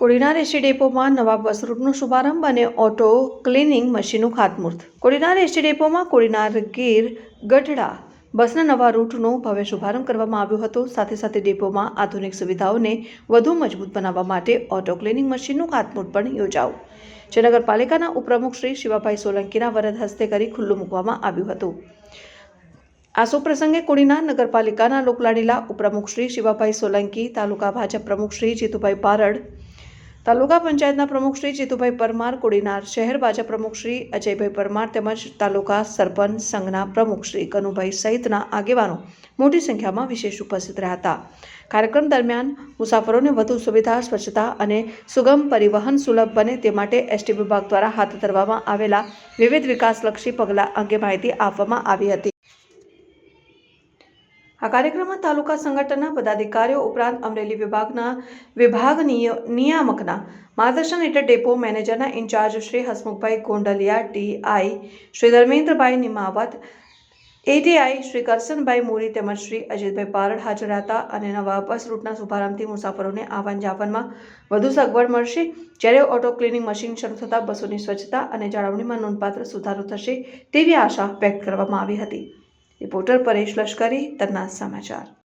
Kodinar ST ડેપોમાં નવા બસ રૂટનો શુભારંભ અને ઓટો ક્લિનિંગ મશીનનું ખાતમુહૂર્ત. કોડીનાર એસટી ડેપોમાં કોડીનાર ગીર, ગઢડા બસના નવા રૂટનો ભવ્ય શુભારંભ કરવામાં આવ્યો હતો. સાથે સાથે ડેપોમાં આધુનિક સુવિધાઓને વધુ મજબૂત બનાવવા માટે ઓટો ક્લિનિંગ મશીનનું ખાતમુહૂર્ત પણ યોજાવું જે નગરપાલિકાના ઉપપ્રમુખ શ્રી શિવાભાઈ સોલંકીના વરદ હસ્તે કરી ખુલ્લું મૂકવામાં આવ્યું હતું. આ સુપ્રસંગે કોડીના નગરપાલિકાના લોકલાડીલા ઉપપ્રમુખ શ્રી શિવાભાઈ સોલંકી, તાલુકા ભાજપ પ્રમુખ શ્રી જીતુભાઈ બારડ તાલુકા પંચાયતના પ્રમુખ શ્રી જીતુભાઈ પરમાર, કોડીનાર શહેર ભાજપ પ્રમુખ શ્રી અજયભાઈ પરમાર તેમજ તાલુકા સરપંચ સંઘના પ્રમુખ શ્રી કનુભાઈ સહિતના આગેવાનો મોટી સંખ્યામાં વિશેષ ઉપસ્થિત રહ્યા હતા કાર્યક્રમ દરમિયાન મુસાફરોને વધુ સુવિધા, સ્વચ્છતા અને સુગમ પરિવહન સુલભ બને તે માટે એસટી વિભાગ દ્વારા હાથ ધરવામાં આવેલા વિવિધ વિકાસલક્ષી પગલાં અંગે માહિતી આપવામાં આવી હતી. આ કાર્યક્રમમાં તાલુકા સંગઠનના પદાધિકારીઓ ઉપરાંત અમરેલી વિભાગના વિભાગ નિય- નિયામકના માર્ગદર્શન હેઠળ depot મેનેજરના in charge Shri Hasmukhbhai Gondaliya TI Shri Dharmendrabhai Nimavat ATI Shri Karsanbhai Mori તેમજ શ્રી અજીતભાઈ પારડ હાજર હતા અને નવા બસ રૂટના શુભારંભથી મુસાફરોને આવન જાવનમાં વધુ સગવડ મળશે. જ્યારે ઓટો ક્લિનિંગ મશીન શરૂ થતાં બસોની સ્વચ્છતા અને જાળવણીમાં નોંધપાત્ર સુધારો થશે તેવી આશા વ્યક્ત કરવામાં આવી હતી. રિપોર્ટર પરેશ લશ્કરી તન્ના સમાચાર.